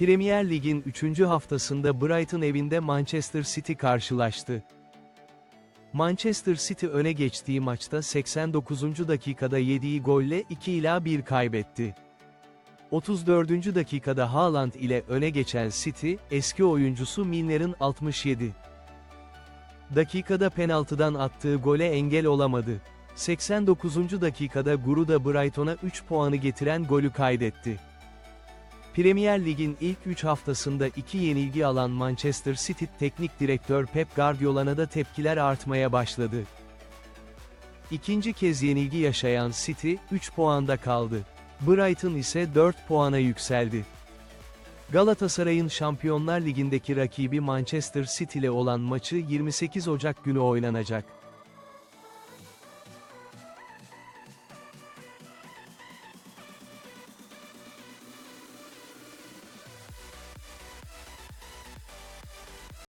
Premier Lig'in 3. haftasında Brighton evinde Manchester City karşılaştı. Manchester City öne geçtiği maçta 89. dakikada yediği golle 2 ila 1 kaybetti. 34. dakikada Haaland ile öne geçen City, eski oyuncusu Milner'ın 67. dakikada penaltıdan attığı gole engel olamadı. 89. dakikada Guru'da Brighton'a 3 puanı getiren golü kaydetti. Premier Lig'in ilk 3 haftasında 2 yenilgi alan Manchester City teknik direktör Pep Guardiola'na da tepkiler artmaya başladı. İkinci kez yenilgi yaşayan City, 3 puanda kaldı. Brighton ise 4 puana yükseldi. Galatasaray'ın Şampiyonlar Ligi'ndeki rakibi Manchester City ile olan maçı 28 Ocak günü oynanacak.